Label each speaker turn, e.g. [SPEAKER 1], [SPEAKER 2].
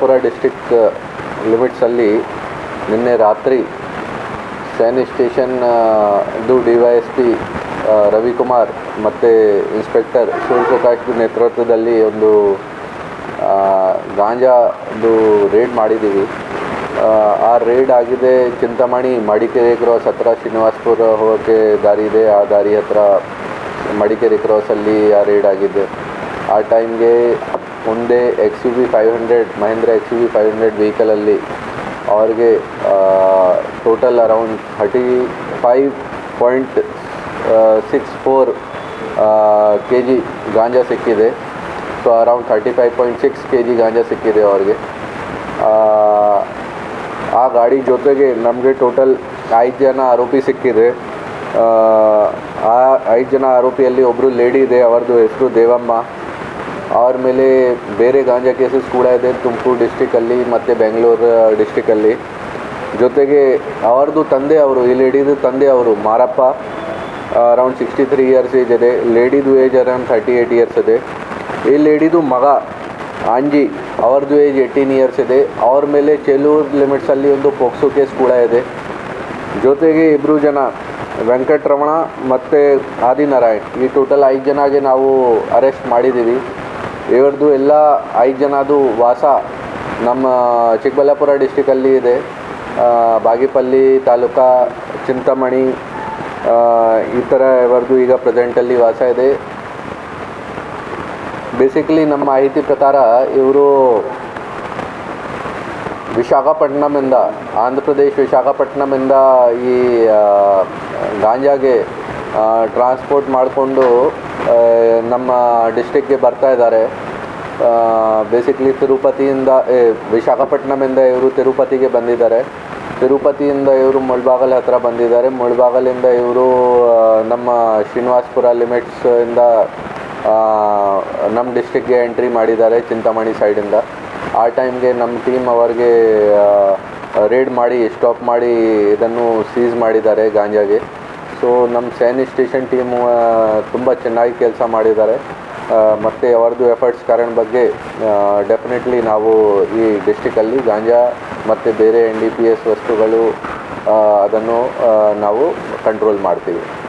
[SPEAKER 1] ಪುರ ಡಿಸ್ಟಿಕ್ ಲಿಮಿಟ್ಸಲ್ಲಿ ನಿನ್ನೆ ರಾತ್ರಿ ಸೇನೆ ಸ್ಟೇಷನ್ ಇದು ಡಿ ವೈ ಎಸ್ ರವಿಕುಮಾರ್ ಮತ್ತು ಇನ್ಸ್ಪೆಕ್ಟರ್ ಸೂರ್ಯಪ್ರಕಾಶ್ ನೇತೃತ್ವದಲ್ಲಿ ಒಂದು ಗಾಂಜಾದು ರೇಡ್ ಮಾಡಿದ್ದೀವಿ. ಆ ರೇಡ್ ಆಗಿದೆ ಚಿಂತಾಮಣಿ, ಮಡಿಕೇರಿ ಕ್ರಾಸ್ ಹತ್ರ, ಶ್ರೀನಿವಾಸ್ಪುರ ಹೋಗೋಕ್ಕೆ ದಾರಿ ಇದೆ. ಆ ದಾರಿ ಹತ್ರ ಮಡಿಕೇರಿ ಕ್ರಾಸಲ್ಲಿ ಆ ರೇಡ್ ಆಗಿದೆ. ಆ ಟೈಮ್ಗೆ ಒಂದೇ X U V five hundred Mahindra X U V five hundred ವೆಹಿಕಲಲ್ಲಿ ಅವ್ರಿಗೆ total around thirty five point six four K G ganja ಸಿಕ್ಕಿದೆ. So around thirty five point six K G ganja ಸಿಕ್ಕಿದೆ ಅವ್ರಿಗೆ. ಆ, ಗಾಡಿ ಜೊತೆಗೆ ನಮಗೆ ಟೋಟಲ್ ಐದು ಜನ ಆರೋಪಿ ಸಿಕ್ಕಿದೆ. ಆ, ಐದು ಜನ ಆರೋಪಿಯಲ್ಲಿ ಒಬ್ಬರು ಲೇಡಿ ಇದೆ ಅವ್ರದ್ದು ಹೆಸರು ದೇವಮ್ಮ. ಅವ್ರ ಮೇಲೆ ಬೇರೆ ಗಾಂಜಾ ಕೇಸಸ್ ಕೂಡ ಇದೆ, ತುಮಕೂರು ಡಿಸ್ಟಿಕಲ್ಲಿ ಮತ್ತು ಬೆಂಗಳೂರು ಡಿಸ್ಟಿಕಲ್ಲಿ ಜೊತೆಗೆ ಅವ್ರದ್ದು ತಂದೆ ಅವರು, ಈ ಲೇಡಿದು ತಂದೆ ಅವರು, Marappa around sixty three years age ಇದೆ. ಲೇಡಿದು age around thirty eight years ಇದೆ. ಈ ಲೇಡಿದು ಮಗ, ಆಂಜಿ ಅವ್ರದ್ದು ಏಜ್ ಏಯ್ಟೀನ್ ಇಯರ್ಸ್ ಇದೆ. ಅವ್ರ ಮೇಲೆ ಚೆಲೂರು ಲಿಮಿಟ್ಸಲ್ಲಿ ಒಂದು ಪೋಕ್ಸೋ ಕೇಸ್ ಕೂಡ ಇದೆ. ಜೊತೆಗೆ ಇಬ್ಬರು ಜನ, ವೆಂಕಟರಮಣ ಮತ್ತು ಆದಿನಾರಾಯಣ್, ಈ ಟೋಟಲ್ ಐದು ಜನಗೆ ನಾವು ಅರೆಸ್ಟ್ ಮಾಡಿದ್ದೀವಿ ಇವ್ರದ್ದು ಎಲ್ಲ ಐದು ಜನದು ವಾಸ ನಮ್ಮ ಚಿಕ್ಕಬಳ್ಳಾಪುರ ಡಿಸ್ಟಿಕಲ್ಲಿ ಇದೆ. ಬಾಗೇಪಲ್ಲಿ ತಾಲೂಕಾ ಚಿಂತಾಮಣಿ ಈ ಥರ ಇವರದ್ದು ಈಗ ಪ್ರೆಸೆಂಟಲ್ಲಿ ವಾಸ ಇದೆ. ಬೇಸಿಕಲಿ ನಮ್ಮ ಮಾಹಿತಿ ಪ್ರಕಾರ ಇವರು ವಿಶಾಖಪಟ್ಟಣಮಿಂದ ಆಂಧ್ರ ಪ್ರದೇಶ ವಿಶಾಖಪಟ್ಟಣಮಿಂದ ಈ ಗಾಂಜಾಗೆ ಟ್ರಾನ್ಸ್ಪೋರ್ಟ್ ಮಾಡಿಕೊಂಡು ನಮ್ಮ ಡಿಸ್ಟಿಕ್ಗೆ ಬರ್ತಾ ಇದ್ದಾರೆ. ಬೇಸಿಕ್ಲಿ ತಿರುಪತಿಯಿಂದ ವಿಶಾಖಪಟ್ಟಣಮಿಂದ ಇವರು ತಿರುಪತಿಗೆ ಬಂದಿದ್ದಾರೆ. ತಿರುಪತಿಯಿಂದ ಇವರು ಮುಳ್ಬಾಗಲ್ ಹತ್ರ ಬಂದಿದ್ದಾರೆ. ಮುಳ್ಬಾಗಲಿಂದ ಇವರು ನಮ್ಮ ಶ್ರೀನಿವಾಸ್ಪುರ ಲಿಮಿಟ್ಸ್ ಇಂದ ನಮ್ಮ ಡಿಸ್ಟಿಕ್ಗೆ ಎಂಟ್ರಿ ಮಾಡಿದ್ದಾರೆ ಚಿಂತಾಮಣಿ ಸೈಡಿಂದ ಆ ಟೈಮ್ಗೆ ನಮ್ಮ ಟೀಮ್ ಅವರಿಗೆ ರೇಡ್ ಮಾಡಿ ಸ್ಟಾಪ್ ಮಾಡಿ ಇದನ್ನು ಸೀಸ್ ಮಾಡಿದ್ದಾರೆ ಗಾಂಜಾಗೆ. ಸೊ ನಮ್ಮ ಸೈನಿ ಸ್ಟೇಷನ್ ಟೀಮು ತುಂಬ ಚೆನ್ನಾಗಿ ಕೆಲಸ ಮಾಡಿದ್ದಾರೆ. ಮತ್ತು ಅವರದ್ದು ಎಫರ್ಟ್ಸ್ ಕಾರಣ ಬಗ್ಗೆ ಡೆಫಿನೆಟ್ಲಿ ನಾವು ಈ ಡಿಸ್ಟಿಕಲ್ಲಿ ಗಾಂಜಾ ಮತ್ತು ಬೇರೆ ಎನ್ ಡಿ ಪಿ ಎಸ್ ವಸ್ತುಗಳು ಅದನ್ನು ನಾವು ಕಂಟ್ರೋಲ್ ಮಾಡ್ತೀವಿ.